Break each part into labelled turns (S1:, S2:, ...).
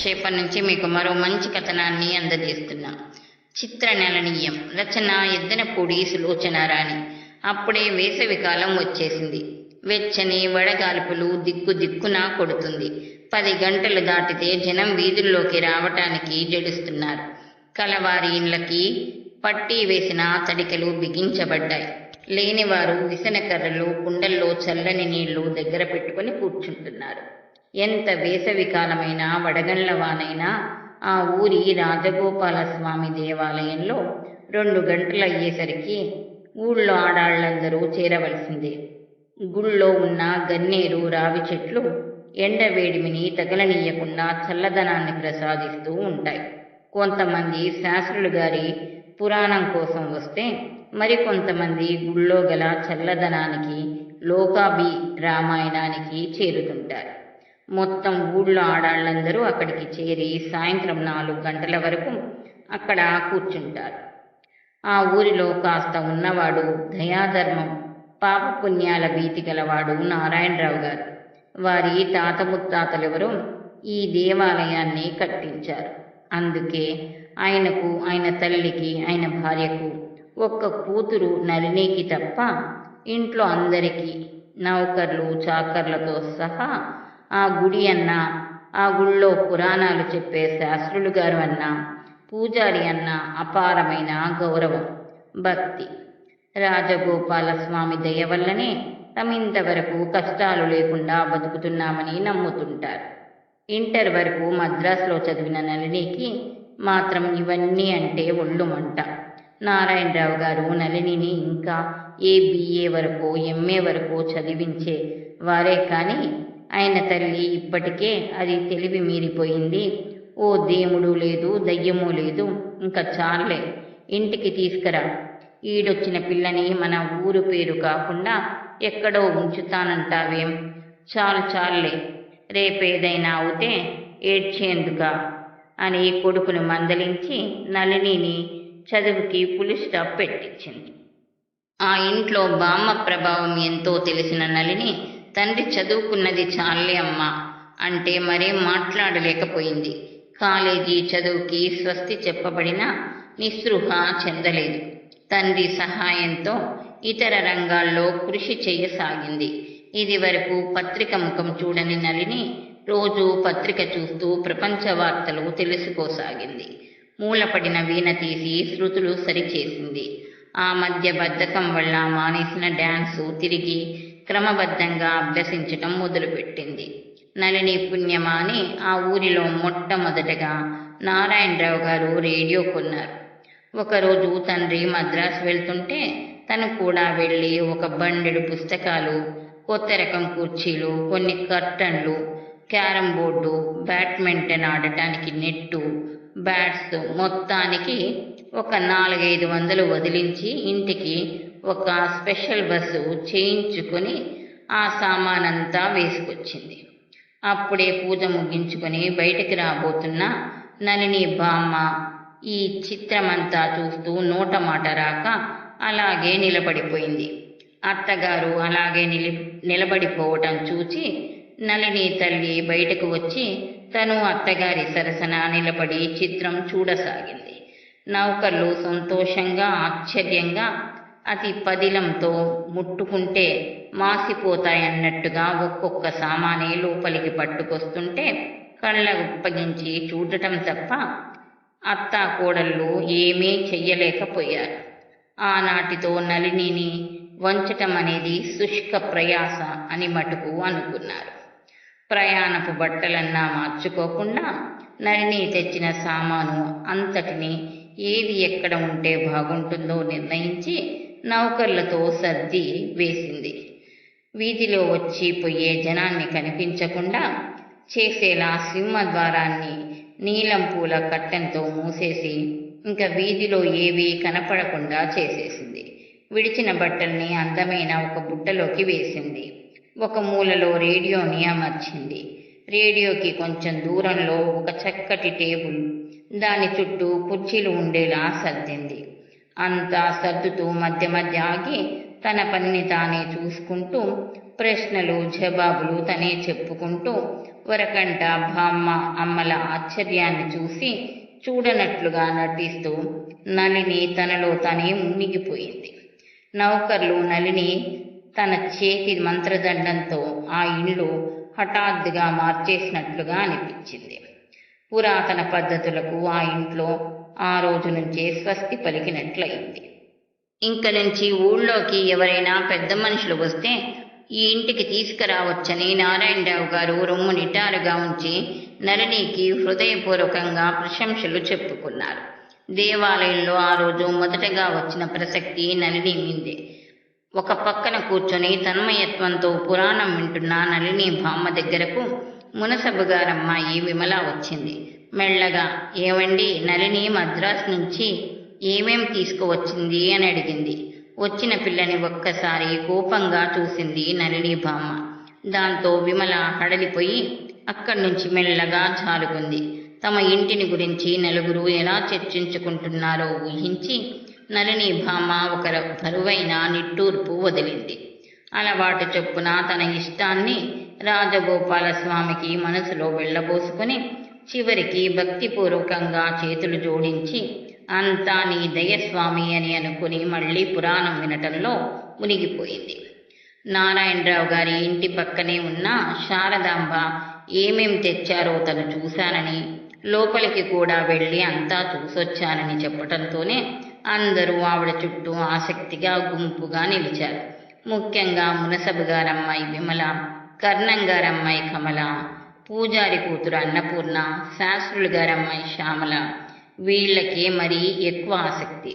S1: ప్రక్షేపణ నుంచి మీకు మరో మంచి కథనాన్ని అందజేస్తున్నాం. చిత్ర నెలనీయం రచన ఎద్దనపూడి సులోచన రాణి. అప్పుడే వేసవి కాలం వచ్చేసింది. వెచ్చని వడగాల్పులు దిక్కు దిక్కున కొడుతుంది. పది గంటలు దాటితే జనం వీధుల్లోకి రావటానికి జడుస్తున్నారు. కలవారి ఇళ్ళకి పట్టీ వేసిన తడికలు బిగించబడ్డాయి. లేనివారు విసనకర్రలు కుండల్లో చల్లని నీళ్ళు దగ్గర పెట్టుకుని కూర్చుంటున్నారు. ఎంత వేసవికాలమైనా వడగండ్ల వానైనా ఆ ఊరి రాజగోపాల స్వామి దేవాలయంలో రెండు గంటలు అయ్యేసరికి ఊళ్ళో ఆడాళ్ళందరూ చేరవలసిందే. గుళ్ళో ఉన్న గన్నేరు రావి చెట్లు ఎండ వేడిమిని తగలనీయకుండా చల్లదనాన్ని ప్రసాదిస్తూ ఉంటాయి. కొంతమంది శాస్త్రులు గారి పురాణం కోసం వస్తే మరికొంతమంది గుళ్ళో గల చల్లదనానికి లోకాభి రామాయణానికి చేరుతుంటారు. మొత్తం ఊళ్ళో ఆడాళ్ళందరూ అక్కడికి చేరి సాయంత్రం నాలుగు గంటల వరకు అక్కడ కూర్చుంటారు. ఆ ఊరిలో కాస్త ఉన్నవాడు దయాధర్మం పాపపుణ్యాల భీతి గలవాడు నారాయణరావు గారు. వారి తాత ముత్తాతలెవరో ఈ దేవాలయాన్ని కట్టించారు. అందుకే ఆయనకు ఆయన తల్లికి ఆయన భార్యకు ఒక్క కూతురు నలినికి తప్ప ఇంట్లో అందరికీ నౌకర్లు చాకర్లతో సహా ఆ గుడి అన్నా ఆ గుళ్ళో పురాణాలు చెప్పే శాస్త్రులు గారు అన్నా పూజారి అన్న అపారమైన గౌరవం భక్తి. రాజగోపాల స్వామి దయ వల్లనే తమింతవరకు కష్టాలు లేకుండా బతుకుతున్నామని నమ్ముతుంటారు. ఇంటర్ వరకు మద్రాసులో చదివిన నళినికి మాత్రం ఇవన్నీ అంటే ఒళ్ళు మంట. నారాయణరావు గారు నళినిని ఇంకా ఏ బిఏ వరకు ఎంఏ వరకు చదివించే వారే కానీ ఆయన తల్లి ఇప్పటికే అది తెలివి మీరిపోయింది. ఓ దేవుడు లేదు దయ్యము లేదు ఇంకా చాలే ఇంటికి తీసుకురా. ఈడొచ్చిన పిల్లని మన ఊరు పేరు కాకుండా ఎక్కడో ఉంచుతానంటావేం. చాలు చాలే రేపేదైనా అవుతే ఏడ్చేందుకా? అని కొడుకును మందలించి నళినిని చదువుకి పులి స్టాప్ పెట్టించింది. ఆ ఇంట్లో బామ్మ ప్రభావం ఎంతో తెలిసిన నలిని తండ్రి చదువుకున్నది చాలే అమ్మ అంటే మరేం మాట్లాడలేకపోయింది. కాలేజీ చదువుకి స్వస్తి చెప్పబడిన నిస్పృహ చెందలేదు. తండ్రి సహాయంతో ఇతర రంగాల్లో కృషి చేయసాగింది. ఇది వరకు పత్రిక ముఖం చూడని నలిని రోజు పత్రిక చూస్తూ ప్రపంచ వార్తలు తెలుసుకోసాగింది. మూలపడిన వీణ తీసి శృతులు సరిచేసింది. ఆ మధ్య బద్ధకం వల్ల మానేసిన డ్యాన్సు తిరిగి క్రమబద్ధంగా అభ్యసించటం మొదలుపెట్టింది. నలిని పుణ్యమాని ఆ ఊరిలో మొట్టమొదటగా నారాయణరావు గారు రేడియో కొన్నారు. ఒకరోజు తండ్రి మద్రాసు వెళ్తుంటే తను కూడా వెళ్ళి ఒక బండెడు పుస్తకాలు కొత్త రకం కుర్చీలు కొన్ని కర్టన్లు క్యారం బోర్డు బ్యాడ్మింటన్ ఆడటానికి నెట్టు బ్యాట్స్ మొత్తానికి ఒక నాలుగైదు వందలు వదిలించి ఇంటికి ఒక స్పెషల్ బస్సు చేయించుకొని ఆ సామానంతా వేసుకొచ్చింది. అప్పుడే పూజ ముగించుకొని బయటికి రాబోతున్న నలిని బామ్మ ఈ చిత్రమంతా చూస్తూ నోట మాట రాక అలాగే నిలబడిపోయింది. అత్తగారు అలాగే నిలి నిలబడిపోవటం చూచి నలిని తల్లి బయటకు వచ్చి తను అత్తగారి సరసన నిలబడి చిత్రం చూడసాగింది. నౌకర్లు సంతోషంగా ఆశ్చర్యంగా అతి పదిలంతో ముట్టుకుంటే మాసిపోతాయన్నట్టుగా ఒక్కొక్క సామానే లోపలికి పట్టుకొస్తుంటే కళ్ళ ఉప్పగించి చూడటం తప్ప అత్తా కోడళ్ళు ఏమీ చెయ్యలేకపోయారు. ఆనాటితో నలినిని వంచటం అనేది శుష్క ప్రయాస అని మటుకు అనుకున్నారు. ప్రయాణపు బట్టలన్నా మార్చుకోకుండా నలిని తెచ్చిన సామాను అంతటిని ఏది ఎక్కడ ఉంటే బాగుంటుందో నిర్ణయించి నౌకర్లతో సర్ది వేసింది. వీధిలో వచ్చి పోయే జనాన్ని కనిపించకుండా చేసేలా సింహద్వారాన్ని నీలం పూల కట్టెంతో మూసేసి ఇంకా వీధిలో ఏవీ కనపడకుండా చేసేసింది. విడిచిన బట్టల్ని అందమైన ఒక బుట్టలోకి వేసింది. ఒక మూలలో రేడియోని అమర్చింది. రేడియోకి కొంచెం దూరంలో ఒక చక్కటి టేబుల్. దాని చుట్టూ కుర్చీలు ఉండేలా సర్దింది. అంతా సర్దుతూ మధ్య మధ్య ఆగి తన పనిని తానే చూసుకుంటూ ప్రశ్నలు జవాబులు తనే చెప్పుకుంటూ వరకంట బామ్మ అమ్మల ఆశ్చర్యాన్ని చూసి చూడనట్లుగా నటిస్తూ నలిని తనలో తనే మునిగిపోయింది. నౌకర్లు నలిని తన చేతి మంత్రదండంతో ఆ ఇల్లు హఠాత్తుగా మార్చేసినట్లుగా అనిపించింది. పురాతన పద్ధతులకు ఆ ఇంట్లో ఆ రోజు నుంచే స్వస్తి పలికినట్లయింది. ఇంక నుంచి ఊళ్ళోకి ఎవరైనా పెద్ద మనుషులు వస్తే ఈ ఇంటికి తీసుకురావచ్చని నారాయణరావు గారు రొమ్ము నిటారుగా ఉంచి నరణికి హృదయపూర్వకంగా ప్రశంసలు చెప్పుకున్నారు. దేవాలయంలో ఆ రోజు మొదటగా వచ్చిన ప్రసక్తి నలిని మీందే. ఒక పక్కన కూర్చొని తన్మయత్వంతో పురాణం వింటున్న నళిని బామ్మ దగ్గరకు మునసబుగారమ్మాయి విమల వచ్చింది. మెల్లగా ఏవండి నళిని మద్రాస్ నుంచి ఏమేం తీసుకువచ్చింది? అని అడిగింది. వచ్చిన పిల్లని ఒక్కసారి కోపంగా చూసింది నలిని బామ్మ దాంతో విమల హడలిపోయి అక్కడి నుంచి మెల్లగా జారుకుంది. తమ ఇంటిని గురించి నలుగురు ఎలా చర్చించుకుంటున్నారో ఊహించి నలిని భామ ఒక బరువైన నిట్టూర్పు వదిలింది. అలవాటు చొప్పున తన ఇష్టాన్ని రాజగోపాల స్వామికి మనసులో వెళ్ళబోసుకుని చివరికి భక్తిపూర్వకంగా చేతులు జోడించి అంతా నీ దయస్వామి అని అనుకుని మళ్ళీ పురాణం వినటంలో మునిగిపోయింది. నారాయణరావు గారి ఇంటి పక్కనే ఉన్న శారదాంబ ఏమేం తెచ్చారో తను చూశానని లోపలికి కూడా వెళ్ళి అంతా చూసొచ్చానని చెప్పటంతోనే అందరూ ఆవిడ చుట్టూ ఆసక్తిగా గుంపుగా నిలిచారు. ముఖ్యంగా మునసబు గారమ్మాయి విమల కర్ణం గారమ్మాయి కమల పూజారి కూతురు అన్నపూర్ణ శాస్త్రులు గారమ్మాయి శ్యామల వీళ్ళకే మరీ ఎక్కువ ఆసక్తి.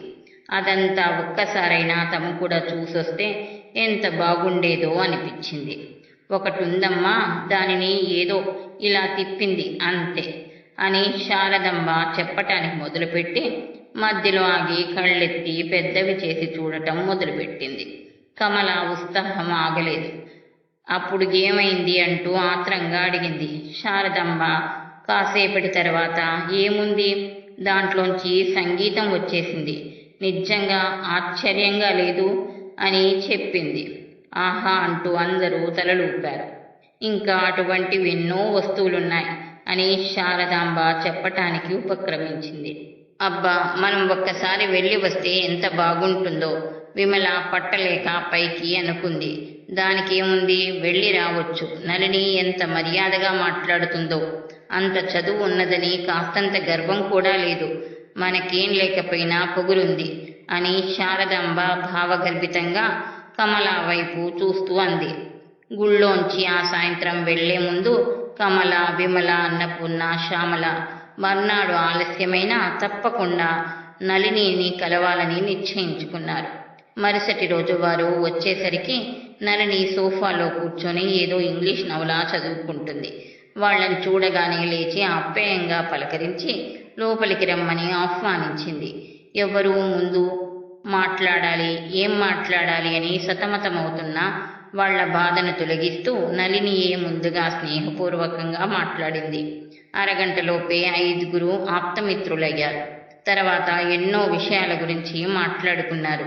S1: అదంతా ఒక్కసారైనా తమ కూడా చూసొస్తే ఎంత బాగుండేదో అనిపించింది. ఒకటి ఉందమ్మా దానిని ఏదో ఇలా తిప్పింది అంతే అని శారదమ్మ చెప్పటానికి మొదలుపెట్టి మధ్యలో ఆగి కళ్ళెత్తి పెద్దవి చేసి చూడటం మొదలుపెట్టింది. కమల ఉత్సాహం ఆగలేదు. అప్పుడు ఏమైంది అంటూ ఆత్రంగా అడిగింది. శారదమ్మ కాసేపటి తర్వాత ఏముంది? దాంట్లోంచి సంగీతం వచ్చేసింది. నిజంగా ఆశ్చర్యంగా లేదు అని చెప్పింది. ఆహా అంటూ అందరూ తలలూపారు. ఇంకా అటువంటివి ఎన్నో వస్తువులున్నాయి అని శారదాంబ చెప్పటానికి ఉపక్రమించింది. అబ్బా మనం ఒక్కసారి వెళ్ళి వస్తే ఎంత బాగుంటుందో విమల పట్టలేక పైకి అనుకుంది. దానికేముంది? వెళ్ళి రావచ్చు. నలిని ఎంత మర్యాదగా మాట్లాడుతుందో. అంత చదువు ఉన్నదని కాస్తంత గర్వం కూడా లేదు. మనకేం లేకపోయినా పొగురుంది అని శారదాంబ భావగర్భితంగా కమల వైపు చూస్తూ అంది. గుళ్ళోంచి ఆ సాయంత్రం వెళ్ళే ముందు కమల విమల అన్నపూర్ణ శ్యామల మర్నాడు ఆలస్యమైనా తప్పకుండా నళినిని కలవాలని నిశ్చయించుకున్నారు. మరుసటి రోజు వారు వచ్చేసరికి నలిని సోఫాలో కూర్చొని ఏదో ఇంగ్లీష్ నవలా చదువుకుంటుంది. వాళ్ళని చూడగానే లేచి ఆప్యాయంగా పలకరించి లోపలికి రమ్మని ఆహ్వానించింది. ఎవరు ముందు మాట్లాడాలి ఏం మాట్లాడాలి అని సతమతమవుతున్నా వాళ్ళ బాధను తొలగిస్తూ నలినియే ముందుగా స్నేహపూర్వకంగా మాట్లాడింది. అరగంటలోపే ఐదుగురు ఆప్తమిత్రులయ్యారు. తర్వాత ఎన్నో విషయాల గురించి మాట్లాడుకున్నారు.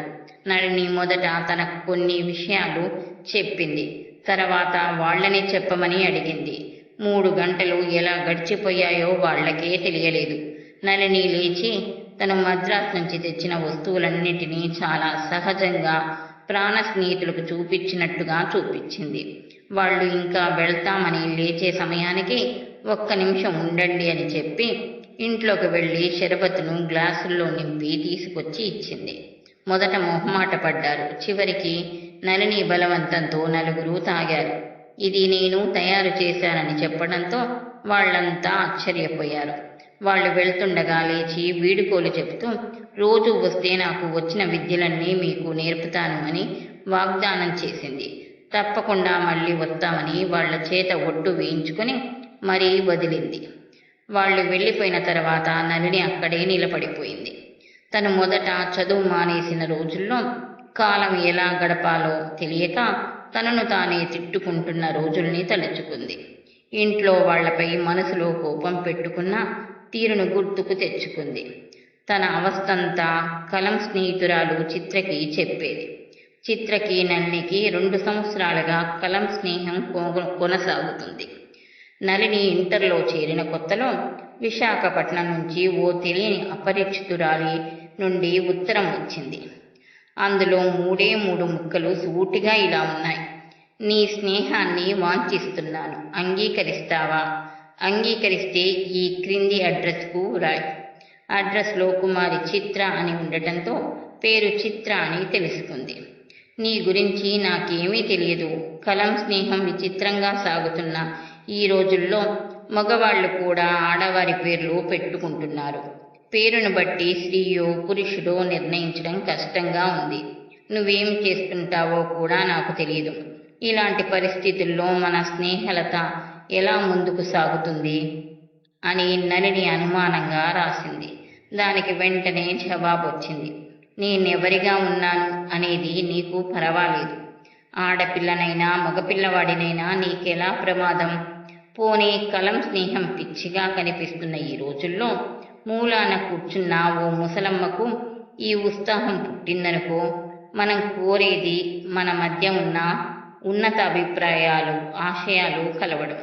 S1: నళిని మొదట తనకు కొన్ని విషయాలు చెప్పింది. తర్వాత వాళ్ళని చెప్పమని అడిగింది. మూడు గంటలు ఎలా గడిచిపోయాయో వాళ్ళకే తెలియలేదు. నళిని లేచి తను మద్రాస్ నుంచి తెచ్చిన వస్తువులన్నిటినీ చాలా సహజంగా ప్రాణ స్నేహితులకు చూపించినట్టుగా చూపించింది. వాళ్ళు ఇంకా వెళ్తామని లేచే సమయానికి ఒక్క నిమిషం ఉండండి అని చెప్పి ఇంట్లోకి వెళ్ళి షరబత్తును గ్లాసుల్లో నింపి తీసుకొచ్చి ఇచ్చింది. మొదట మొహమాట పడ్డారు. చివరికి నలిని బలవంతంతో నలుగురు తాగారు. ఇది నేను తయారు చేశానని చెప్పడంతో వాళ్ళంతా ఆశ్చర్యపోయారు. వాళ్ళు వెళ్తుండగా లేచి వీడుకోలు చెబుతూ రోజు వస్తే నాకు వచ్చిన విద్యలన్నీ మీకు నేర్పుతాను అని వాగ్దానం చేసింది. తప్పకుండా మళ్ళీ వస్తామని వాళ్ళ చేత ఒట్టు వేయించుకొని మరీ వదిలింది. వాళ్ళు వెళ్ళిపోయిన తర్వాత నలిని అక్కడే నిలబడిపోయింది. తను మొదట చదువు మానేసిన రోజుల్లో కాలం ఎలా గడపాలో తెలియక తనను తానే తిట్టుకుంటున్న రోజుల్ని తలుచుకుంది. ఇంట్లో వాళ్ళపై మనసులో కోపం పెట్టుకున్న తీరును గుర్తుకు తెచ్చుకుంది. తన అవస్థంతా కలం స్నేహితురాలు చిత్రకి చెప్పేది. చిత్రకి నన్నికి రెండు సంవత్సరాలుగా కలం స్నేహం కొ- కొనసాగుతుంది. నళిని ఇంటర్లో చేరిన కొత్తలో విశాఖపట్నం నుంచి ఓ తెలియని అపరిచితురాలి నుండి ఉత్తరం వచ్చింది. అందులో మూడే మూడు ముక్కలు సూటిగా ఇలా ఉన్నాయి. నీ స్నేహాన్ని వాంఛిస్తున్నాను. అంగీకరిస్తావా? అంగీకరిస్తే ఈ క్రింది అడ్రస్కు రాయి. అడ్రస్లో కుమారి చిత్ర అని ఉండటంతో పేరు చిత్ర అని తెలుసుకుంది. నీ గురించి నాకేమీ తెలియదు. కలం స్నేహం విచిత్రంగా సాగుతున్న ఈ రోజుల్లో మగవాళ్ళు కూడా ఆడవారి పేర్లు పెట్టుకుంటున్నారు. పేరును బట్టి స్త్రీయో పురుషుడో నిర్ణయించడం కష్టంగా ఉంది. నువ్వేం చేస్తుంటావో కూడా నాకు తెలియదు ఇలాంటి పరిస్థితుల్లో మన స్నేహలత ఎలా ముందుకు సాగుతుంది? అని నలిని అనుమానంగా రాసింది. దానికి వెంటనే జవాబు వచ్చింది నేనెవరిగా ఉన్నాను అనేది నీకు పర్వాలేదు. ఆడపిల్లనైనా మగపిల్లవాడినైనా నీకెలా ప్రమాదం? పోనీ కలం స్నేహం పిచ్చిగా కనిపిస్తున్న ఈ రోజుల్లో మూలాన కూర్చున్న ఓ ముసలమ్మకు ఈ ఉత్సాహం పుట్టిందనుకో మనం కోరేది మన మధ్య ఉన్న ఉన్నత అభిప్రాయాలు ఆశయాలు కలవడం.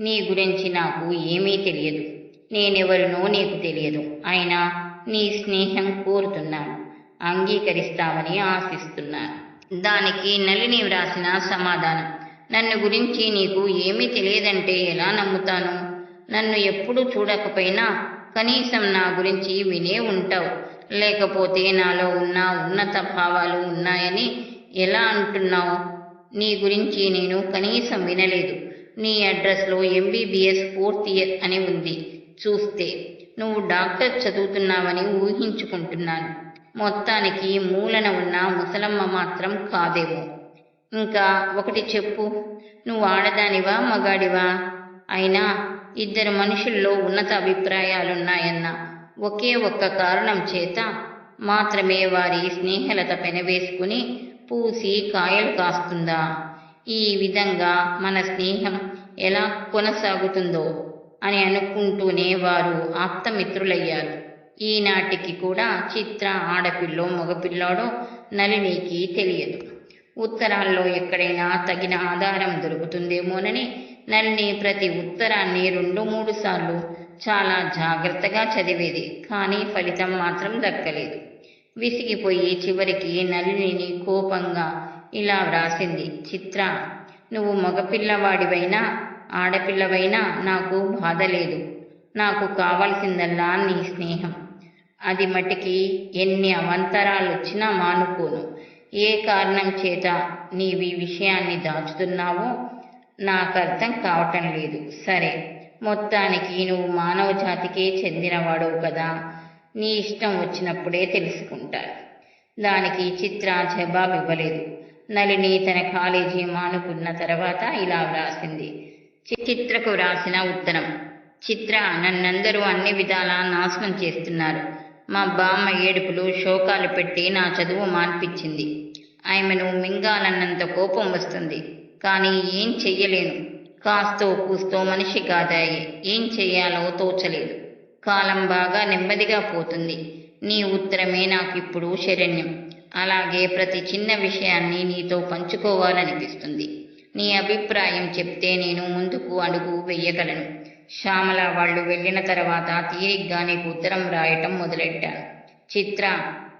S1: నీ గురించి నాకు ఏమీ తెలియదు. నేనెవరినో నీకు తెలియదు. అయినా నీ స్నేహం కోరుతున్నాను. అంగీకరిస్తామని ఆశిస్తున్నాను. దానికి నలిని వ్రాసిన సమాధానం. నన్ను గురించి నీకు ఏమీ తెలియదంటే ఎలా నమ్ముతాను? నన్ను ఎప్పుడూ చూడకపోయినా కనీసం నా గురించి వినే ఉంటావు. లేకపోతే నాలో ఉన్న ఉన్నత భావాలు ఉన్నాయని ఎలా అంటున్నావు? నీ గురించి నేను కనీసం వినలేదు. నీ అడ్రస్లో ఎంబీబీఎస్ ఫోర్త్ ఇయర్ అని ఉంది. చూస్తే నువ్వు డాక్టర్ చదువుతున్నావని ఊహించుకుంటున్నాను. మొత్తానికి మూలన ఉన్న ముసలమ్మ మాత్రం కాదేమో. ఇంకా ఒకటి చెప్పు. నువ్వు ఆడదానివా మగాడివా? అయినా ఇద్దరు మనుషుల్లో ఉన్నత అభిప్రాయాలున్నాయన్న ఒకే ఒక్క కారణం చేత మాత్రమే వారి స్నేహలత పెనవేసుకుని పూసి కాయలు కాస్తుందా? ఈ విధంగా మన స్నేహం ఎలా కొనసాగుతుందో అని అనుకుంటూనే వారు ఆప్తమిత్రులయ్యారు. ఈనాటికి కూడా చిత్ర ఆడపిల్లో మగపిల్లాడో నలినికి తెలియదు. ఉత్తరాల్లో ఎక్కడైనా తగిన ఆధారం దొరుకుతుందేమోనని నల్ని ప్రతి ఉత్తరాన్ని రెండు మూడు సార్లు చాలా జాగ్రత్తగా చదివేది కానీ ఫలితం మాత్రం దక్కలేదు. విసిగిపోయి చివరికి నలిని కోపంగా ఇలా వ్రాసింది చిత్ర నువ్వు మగపిల్లవాడివైనా ఆడపిల్లవైనా నాకు బాధ లేదు. నాకు కావలసిందల్లా నీ స్నేహం. అది మటికి ఎన్ని అవంతరాలు వచ్చినా మానుకోను. ఏ కారణం చేత నీవి విషయాన్ని దాచుతున్నావో నాకు అర్థం కావటం లేదు. సరే మొత్తానికి నువ్వు మానవ జాతికే చెందినవాడవు కదా. నీ ఇష్టం వచ్చినప్పుడే తెలుసుకుంటాను. దానికి చిత్ర జవాబు ఇవ్వలేదు నలిని తన కాలేజీ మానుకున్న తర్వాత ఇలా వ్రాసింది. చిత్రకు వ్రాసిన ఉత్తరం. చిత్ర నన్నందరూ అన్ని విధాలా నాశనం చేస్తున్నారు. మా బామ్మ ఏడుపులు శోకాలు పెట్టి నా చదువు మాన్పించింది ఆమెను మింగాలన్నంత కోపం వస్తుంది. కానీ ఏం చెయ్యలేను. కాస్తో కూస్తో మనిషి కాదాయి. ఏం చెయ్యాలో తోచలేదు. కాలం బాగా నెమ్మదిగా పోతుంది. నీ ఉత్తరమే నాకు ఇప్పుడు శరణ్యం. అలాగే ప్రతి చిన్న విషయాన్ని నీతో పంచుకోవాలనిపిస్తుంది. నీ అభిప్రాయం చెప్తే నేను ముందుకు అడుగు వెయ్యగలను శ్యామల వాళ్ళు వెళ్ళిన తర్వాత తీరిగ్గా నీకు ఉత్తరం రాయటం మొదలెట్టాను చిత్ర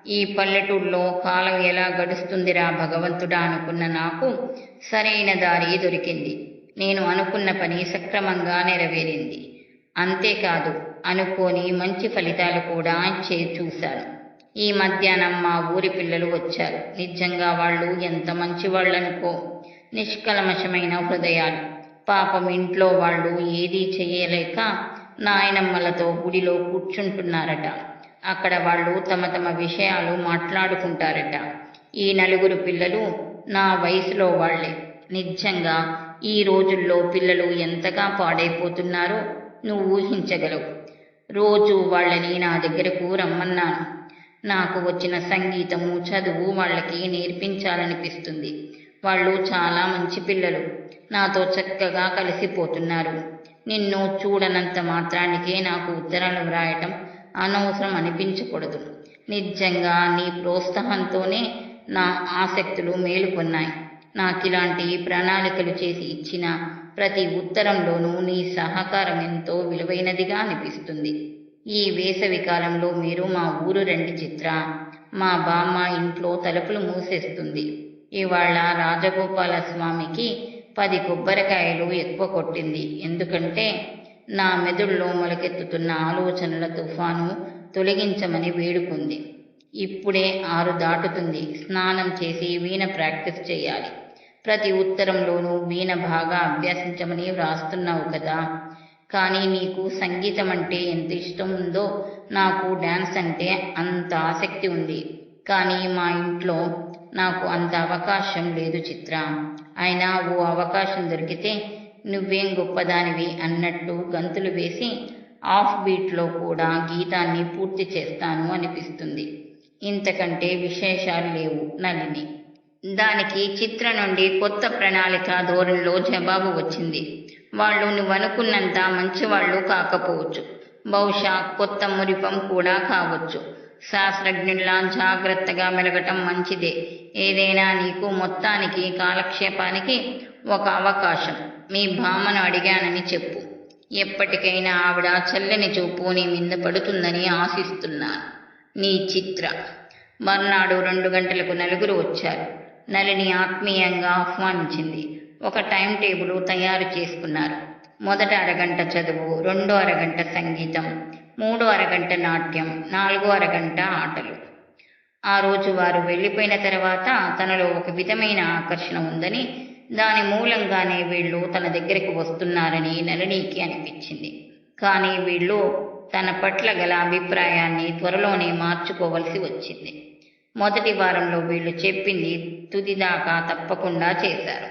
S1: ఈ పల్లెటూళ్ళలో కాలం ఎలా గడుస్తుందిరా భగవంతుడా అనుకున్న నాకు సరైన దారి దొరికింది. నేను అనుకున్న పని సక్రమంగా నెరవేరింది. అంతేకాదు అనుకోని మంచి ఫలితాలు కూడా చే చూశాను. ఈ మధ్యాహ్నం మా ఊరి పిల్లలు వచ్చారు. నిజంగా వాళ్ళు ఎంత మంచి వాళ్ళనుకో నిష్కల్మషమైన హృదయాలు. పాపం ఇంట్లో వాళ్ళు ఏదీ చేయలేక నాయనమ్మలతో గుడిలో కూర్చుంటున్నారట. అక్కడ వాళ్ళు తమ తమ విషయాలు మాట్లాడుకుంటారట. ఈ నలుగురు పిల్లలు నా వయసులో వాళ్ళే. నిజంగా ఈ రోజుల్లో పిల్లలు ఎంతగా పాడైపోతున్నారో నువ్వు ఊహించగలవు. రోజు వాళ్ళని నా దగ్గరకు రమ్మన్నాను. నాకు వచ్చిన సంగీతము చదువు వాళ్ళకి నేర్పించాలనిపిస్తుంది. వాళ్ళు చాలా మంచి పిల్లలు. నాతో చక్కగా కలిసిపోతున్నారు. నిన్ను చూడనంత మాత్రానికే నాకు ఉత్తరాలు వ్రాయటం అనవసరం అనిపించకూడదు. నిజంగా నీ ప్రోత్సాహంతోనే నా ఆసక్తులు మేలుకొన్నాయి. నాకిలాంటి ప్రణాళికలు చేసి ఇచ్చిన ప్రతి ఉత్తరంలోనూ నీ సహకారం ఎంతో విలువైనదిగా అనిపిస్తుంది. ఈ వేసవి కాలంలో మీరు మా ఊరు రండి చిత్ర. మా బామ్మ ఇంట్లో తలుపులు మూసేస్తుంది. ఇవాళ రాజగోపాల స్వామికి పది కొబ్బరికాయలు ఎక్కువ కొట్టింది. ఎందుకంటే నా మెదుడులో మొలకెత్తుతున్న ఆలోచనల తుఫాను తొలగించమని వేడుకుంది. ఇప్పుడే ఆరు దాటుతుంది. స్నానం చేసి వీణ ప్రాక్టీస్ చేయాలి. ప్రతి ఉత్తరంలోనూ వీణ బాగా అభ్యసించమని వ్రాస్తున్నావు కదా. కానీ నీకు సంగీతం అంటే ఎంత ఇష్టం ఉందో నాకు డ్యాన్స్ అంటే అంత ఆసక్తి ఉంది. కానీ మా ఇంట్లో నాకు అంత అవకాశం లేదు చిత్ర. అయినా ఓ అవకాశం దొరికితే నువ్వేం గొప్పదానివి అన్నట్టు గంతులు వేసి ఆఫ్ బీట్లో కూడా గీతాన్ని పూర్తి చేస్తాను అనిపిస్తుంది. ఇంతకంటే విశేషాలు లేవు నలిని దానికి చిత్ర నుండి కొత్త ప్రణాళిక ధోరణిలో జవాబు వచ్చింది. వాళ్ళు నువ్వనుకున్నంత మంచివాళ్ళు కాకపోవచ్చు. బహుశా కొత్త మురిపం కూడా కావచ్చు. శాస్త్రజ్ఞుల్లా జాగ్రత్తగా మెలగటం మంచిదే. ఏదైనా నీకు మొత్తానికి కాలక్షేపానికి ఒక అవకాశం. మీ భామను అడిగానని చెప్పు. ఎప్పటికైనా ఆవిడ చల్లని చూపు నీ మీద పడుతుందని ఆశిస్తున్నాను. నీ చిత్ర. మర్నాడు రెండు గంటలకు నలుగురు వచ్చారు. నలిని ఆత్మీయంగా ఆహ్వానించింది. ఒక టైం టేబుల్ తయారు చేసుకున్నారు. మొదట అరగంట చదువు రెండో అరగంట సంగీతం మూడు అరగంట నాట్యం నాలుగు అరగంట ఆటలు. ఆ రోజు వారు వెళ్ళిపోయిన తర్వాత తనలో ఒక విధమైన ఆకర్షణ ఉందని దాని మూలంగానే వీళ్ళు తన దగ్గరికి వస్తున్నారని నలినీకి అనిపించింది. కానీ వీళ్ళు తన పట్ల గల అభిప్రాయాన్ని త్వరలోనే మార్చుకోవలసి వచ్చింది. మొదటి వారంలో వీళ్ళు చెప్పింది తుదిదాకా తప్పకుండా చేశారు.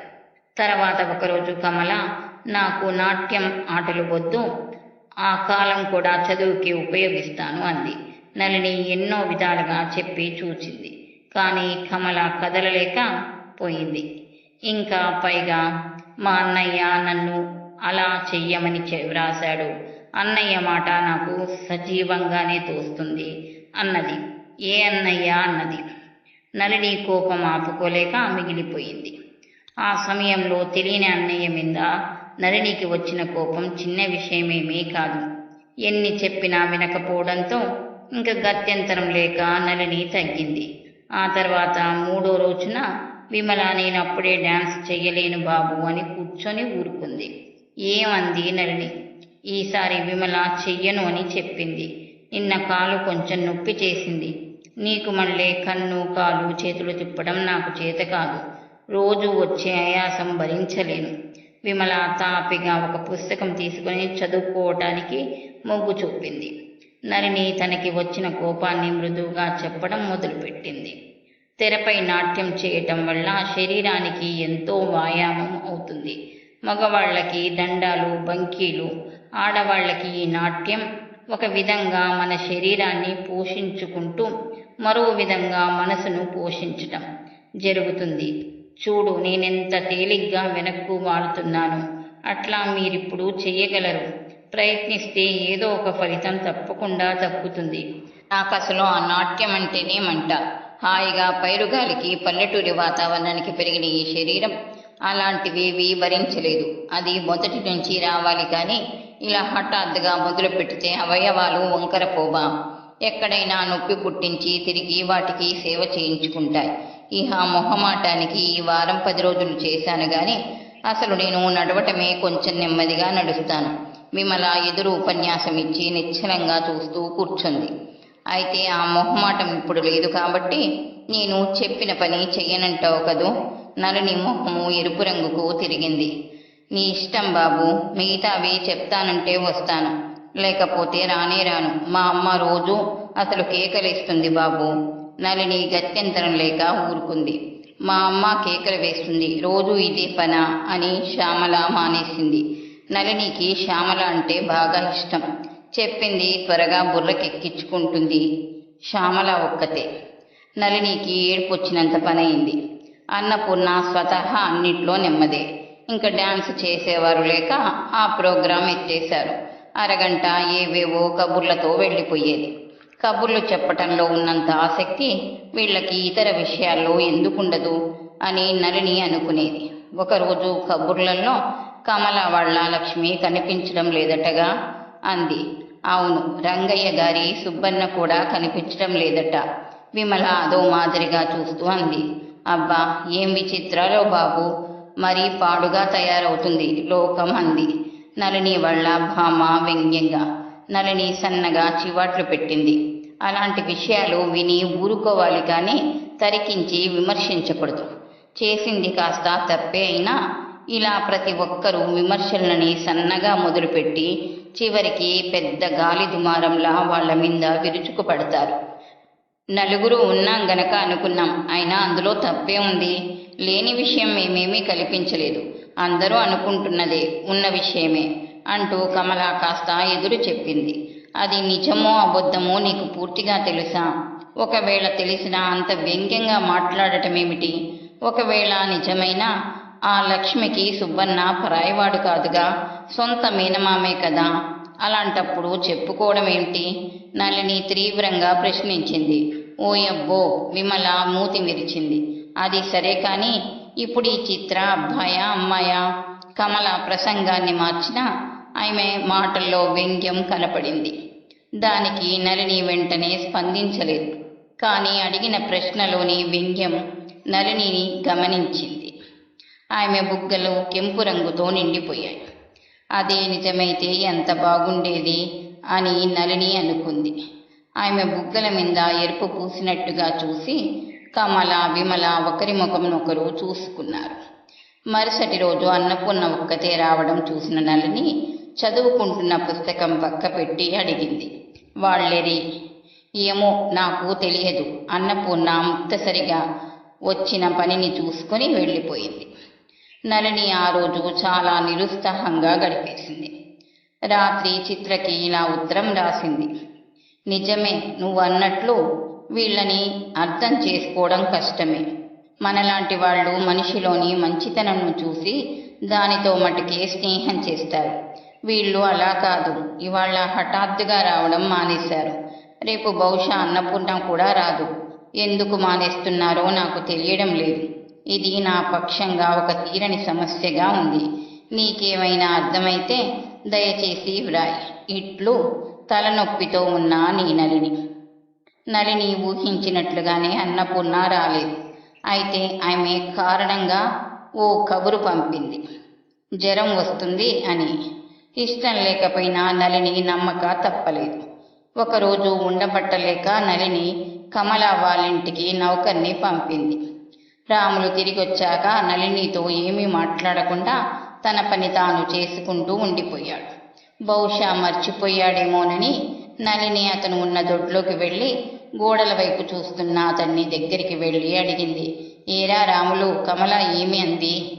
S1: తర్వాత ఒకరోజు కమల నాకు నాట్యం ఆటలు వద్దు ఆ కాలం కూడా చదువుకి ఉపయోగిస్తాను అంది. నలిని ఎన్నో విధాలుగా చెప్పి చూచింది కానీ కమల కదలలేక పోయింది. ఇంకా పైగా మా అన్నయ్య నన్ను అలా చెయ్యమని వ్రాశాడు. అన్నయ్య మాట నాకు సజీవంగానే తోస్తుంది అన్నది. ఏ అన్నయ్య అన్నది నలిని కోపం ఆపుకోలేక మిగిలిపోయింది. ఆ సమయంలో తెలియని అన్నయ్య మీద నలినికి వచ్చిన కోపం చిన్న విషయమేమీ కాదు. ఎన్ని చెప్పినా వినకపోవడంతో ఇంక గత్యంతరం లేక నలిని తగ్గింది. ఆ తర్వాత మూడో రోజున విమల నేను అప్పుడే డ్యాన్స్ చెయ్యలేను బాబు అని కూర్చొని ఊరుకుంది. ఏమంది నలిని ఈసారి విమల చెయ్యను అని చెప్పింది. నిన్న కాలు కొంచెం నొప్పి చేసింది. నీకు మళ్ళీ కన్ను కాలు చేతులు తిప్పడం నాకు చేత కాదు. రోజు వచ్చే ఆయాసం భరించలేను. విమల తాపిగా ఒక పుస్తకం తీసుకొని చదువుకోవటానికి మొగ్గు చూపింది. నలిని తనకి వచ్చిన కోపాన్ని మృదువుగా చెప్పడం మొదలుపెట్టింది. తెరపై నాట్యం చేయటం వల్ల శరీరానికి ఎంతో వ్యాయామం అవుతుంది. మగవాళ్ళకి దండాలు బంకీలు ఆడవాళ్ళకి ఈ నాట్యం ఒక విధంగా మన శరీరాన్ని పోషించుకుంటూ మరో విధంగా మనసును పోషించటం జరుగుతుంది. చూడు నేనెంత తేలిగ్గా వెనక్కు వాడుతున్నాను అట్లా మీరిప్పుడు చేయగలరు ప్రయత్నిస్తే ఏదో ఒక ఫలితం తప్పకుండా దక్కుతుంది. నాకు అసలు ఆ నాట్యం అంటేనే మంట. హాయిగా పైరుగాలికి పల్లెటూరి వాతావరణానికి పెరిగిన ఈ శరీరం అలాంటివేవి భరించలేదు. అది మొదటి నుంచి రావాలి కానీ ఇలా హఠాత్తుగా మొదలు పెడితే అవయవాలు వంకరపోవా ఎక్కడైనా నొప్పి పుట్టించి తిరిగి వాటికి సేవ చేయించుకుంటాయి. ఇహ మొహమాటానికి ఈ వారం పది రోజులు చేశాను గాని అసలు నేను నడవటమే కొంచెం నెమ్మదిగా నడుస్తాను. విమల ఎదురు ఉపన్యాసం ఇచ్చి నిశ్చలంగా చూస్తూ కూర్చుంది. అయితే ఆ మొహమాటం ఇప్పుడు లేదు కాబట్టి నేను చెప్పిన పని చెయ్యనంటావు కదూ? నలుని మొహము ఎరుపు రంగుకు తిరిగింది. నీ ఇష్టం బాబు మిగతావి చెప్తానంటే వస్తాను. లేకపోతే రానే రాను. మా అమ్మ రోజు అసలు కేకలేస్తుంది బాబు. నలిని గత్యంతరం లేక ఊరుకుంది. మా అమ్మ కేకలు వేస్తుంది. రోజు ఇదే పనా అని శ్యామల మానేసింది. నలినికి శ్యామల అంటే బాగా ఇష్టం. చెప్పింది త్వరగా బుర్రకెక్కించుకుంటుంది శ్యామల ఒక్కతే. నలినికి ఏడుపొచ్చినంత పనయింది. అన్నపూర్ణ స్వతహా అన్నిట్లో నెమ్మదే. ఇంకా డ్యాన్స్ చేసేవారు లేక ఆ ప్రోగ్రాం ఎత్తేశారు. అరగంట ఏవేవో కబుర్లతో వెళ్ళిపోయేది. కబుర్లు చెప్పటంలో ఉన్నంత ఆసక్తి వీళ్ళకి ఇతర విషయాల్లో ఎందుకుండదు అని నలిని అనుకునేది. ఒకరోజు కబుర్లలో కమల వాళ్ళ లక్ష్మి కనిపించడం లేదటగా అంది. అవును రంగయ్య గారి సుబ్బన్న కూడా కనిపించడం లేదట. విమల అదో మాదిరిగా చూస్తూ అంది. అబ్బా ఏం విచిత్రాలో బాబు. మరీ పాడుగా తయారవుతుంది లోకం అంది నలిని వాళ్ళ భామ వ్యంగ్యంగా. నలిని సన్నగా చివాట్లు పెట్టింది. అలాంటి విషయాలు విని ఊరుకోవాలి కానీ తరికించి విమర్శించకూడదు. చేసింది కాస్త తప్పే అయినా ఇలా ప్రతి ఒక్కరూ విమర్శలని సన్నగా మొదలుపెట్టి చివరికి పెద్ద గాలి దుమారంలా వాళ్ళ మీద విరుచుకుపడతారు. నలుగురు ఉన్నాం గనక అనుకున్నాం. అయినా అందులో తప్పే ఉంది. లేని విషయం మేమేమీ కల్పించలేదు. అందరూ అనుకుంటున్నదే ఉన్న విషయమే. అంటూ కమల కాస్త ఎదురు చెప్పింది. అది నిజమో అబద్ధమో నీకు పూర్తిగా తెలుసా? ఒకవేళ తెలిసినా అంత వ్యంగ్యంగా మాట్లాడటమేమిటి? ఒకవేళ నిజమైనా ఆ లక్ష్మికి సుబ్బన్న పరాయివాడు కాదుగా? సొంత మేనమామే కదా? అలాంటప్పుడు చెప్పుకోవడం ఏమిటి నలిని తీవ్రంగా ప్రశ్నించింది. ఓయబ్బో! విమల మూతి విరిచింది అది సరే కానీ ఇప్పుడు ఈ చిత్ర అబ్బాయా అమ్మాయా? కమల ప్రసంగాన్ని మార్చిన ఆమె మాటల్లో వ్యంగ్యం కనపడింది. దానికి నలిని వెంటనే స్పందించలేదు. కానీ అడిగిన ప్రశ్నలోని వ్యంగ్యం నలినిని గమనించింది. ఆమె బుగ్గలు కెంపు రంగుతో నిండిపోయాయి. అదే నిజమైతే ఎంత బాగుండేది అని నలిని అనుకుంది. ఆమె బుగ్గల మీద ఎరుపు పూసినట్టుగా చూసి కమల విమల ఒకరి ముఖంనొకరు చూసుకున్నారు. మరుసటి రోజు అన్నపూర్ణ ఒక్కతే రావడం చూసిన నలిని చదువుకుంటున్న పుస్తకం పక్క పెట్టి అడిగింది. వాళ్ళెరి ఏమో నాకు తెలియదు అన్నపూర్ణ ముక్తసరిగా వచ్చిన పనిని చూసుకొని వెళ్ళిపోయింది. నలిని ఆ రోజు చాలా నిరుత్సాహంగా గడిపేసింది. రాత్రి చిత్రకి ఇలా ఉత్తరం రాసింది. నిజమే నువ్వు అన్నట్లు వీళ్ళని అర్థం చేసుకోవడం కష్టమే. మనలాంటి వాళ్ళు మనిషిలోని మంచితనం చూసి దానితో మటుకే స్నేహం చేస్తారు. వీళ్ళు అలా కాదు. ఇవాళ హఠాత్తుగా రావడం మానేశారు. రేపు బహుశా అన్నపూర్ణ కూడా రాదు. ఎందుకు మానేస్తున్నారో నాకు తెలియడం లేదు. ఇది నా పక్షంగా ఒక తీరని సమస్యగా ఉంది. నీకేమైనా అర్థమైతే దయచేసి వ్రాయి. ఇట్లు తలనొప్పితో ఉన్న నీ నలిని నలిని ఊహించినట్లుగానే అన్నపూర్ణ రాలేదు. అయితే ఆమె కారణంగా ఓ కబురు పంపింది. జ్వరం వస్తుంది అని. ఇష్టం లేకపోయినా నలిని నమ్మక తప్పలేదు. ఒకరోజు ఉండబట్టలేక నలిని కమల వాళ్ళింటికి నౌకర్ని పంపింది. రాములు తిరిగొచ్చాక నలినితో ఏమీ మాట్లాడకుండా తన పని తాను చేసుకుంటూ ఉండిపోయాడు. బహుశా మర్చిపోయాడేమోనని నలిని అతను ఉన్న దొడ్లోకి వెళ్ళి గోడల వైపు చూస్తున్న అతన్ని దగ్గరికి వెళ్ళి అడిగింది. ఏరా రాములు కమల ఏమి అంది?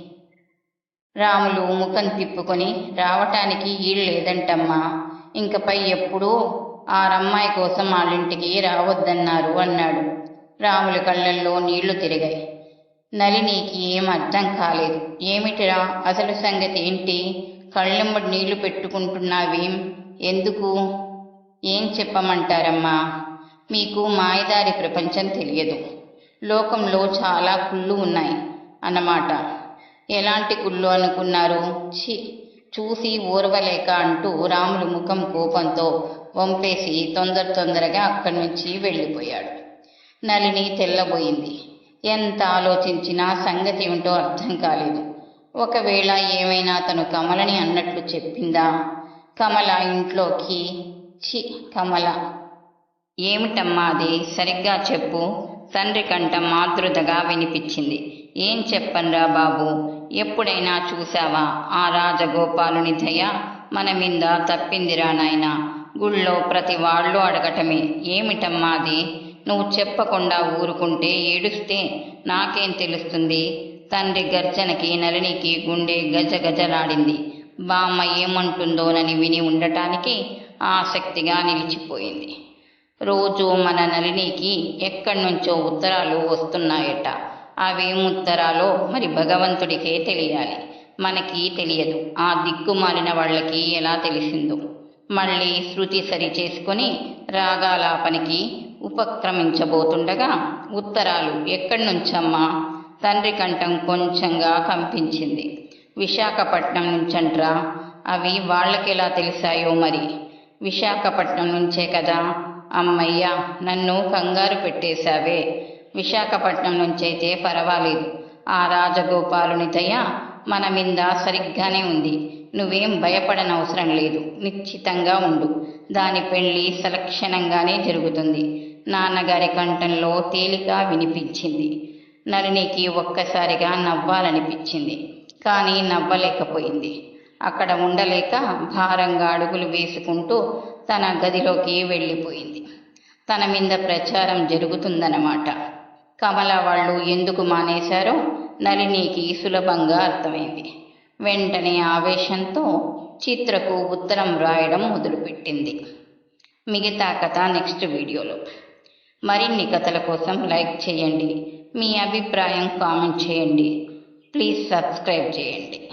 S1: రాములు ముఖం తిప్పుకొని రావటానికి ఈడు లేదంటమ్మా. ఇంకపై ఎప్పుడూ ఆ రమ్మాయి కోసం వాళ్ళింటికి రావద్దన్నారు అన్నాడు. రాముల కళ్ళల్లో నీళ్ళు తిరిగాయి. నలినికి ఏం అర్థం కాలేదు. ఏమిటిరా? అసలు సంగతి ఏంటి? కళ్ళెమ్మడి నీళ్ళు పెట్టుకుంటున్నావేం? ఎందుకు? ఏం చెప్పమంటారమ్మా? మీకు మాయదారి ప్రపంచం తెలియదు. లోకంలో చాలా కుళ్ళు ఉన్నాయి అన్నమాట. ఎలాంటి గుళ్ళు అనుకున్నారు? ఛీ! చూసి ఊరవలేక అంటూ రాములు ముఖం కోపంతో వంపేసి తొందర తొందరగా అక్కడి నుంచి వెళ్ళిపోయాడు. నలిని తెల్లబోయింది. ఎంత ఆలోచించినా సంగతి ఏమిటో అర్థం కాలేదు. ఒకవేళ ఏమైనా తను కమలని అన్నట్లు చెప్పిందా? కమల ఇంట్లోకి. చి కమల! ఏమిటమ్మా అది? సరిగ్గా చెప్పు. తండ్రి కంట మాతృదగా వినిపించింది. ఏం చెప్పన్రా బాబు? ఎప్పుడైనా చూసావా ఆ రాజగోపాలుని దయ మన మీద తప్పిందిరా నాయనా. గుళ్ళో ప్రతి వాళ్ళు అడగటమే. ఏమిటమ్మా అది? నువ్వు చెప్పకుండా ఊరుకుంటే ఏడుస్తే నాకేం తెలుస్తుంది? తండ్రి గర్జనకి నలినికి గుండె గజగజలాడింది బామ్మ ఏమంటుందోనని విని ఉండటానికి ఆసక్తిగా నిలిచిపోయింది. రోజు మన నలినికి ఎక్కడి నుంచో ఉత్తరాలు వస్తున్నాయట. అవేం ఉత్తరాలో మరి భగవంతుడికే తెలియాలి. మనకి తెలియదు. ఆ దిక్కుమాలిన వాళ్ళకి ఎలా తెలిసిందో. మళ్ళీ శృతి సరి చేసుకొని రాగాలాపనికి ఉపక్రమించబోతుండగా ఉత్తరాలు ఎక్కడి నుంచమ్మా తండ్రి కంఠం కొంచెంగా కంపించింది. విశాఖపట్నం నుంచంట్రా? అవి వాళ్ళకెలా తెలిసాయో మరి. విశాఖపట్నం నుంచే కదా? అమ్మయ్య నన్ను కంగారు పెట్టేశావే. విశాఖపట్నం నుంచైతే పర్వాలేదు. ఆ రాజగోపాలుని దయ మన మీద సరిగ్గానే ఉంది. నువ్వేం భయపడనవసరం లేదు. నిశ్చితంగా ఉండు. దాని పెళ్ళి సలక్షణంగానే జరుగుతుంది. నాన్నగారి కంఠంలో తేలిక వినిపించింది. నలినికి ఒక్కసారిగా నవ్వాలనిపించింది. కానీ నవ్వలేకపోయింది. అక్కడ ఉండలేక భారంగా అడుగులు వేసుకుంటూ తన గదిలోకి వెళ్ళిపోయింది. తన మీద ప్రచారం జరుగుతుందన్నమాట. కమల వాళ్ళు ఎందుకు మానేశారో నలినికి సులభంగా అర్థమైంది. వెంటనే ఆవేశంతో చిత్రకు ఉత్తరం రాయడం మొదలుపెట్టింది. మిగతా కథ నెక్స్ట్ వీడియోలో. మరిన్ని కథల కోసం లైక్ చేయండి. మీ అభిప్రాయం కామెంట్ చేయండి. ప్లీజ్ సబ్స్క్రైబ్ చేయండి.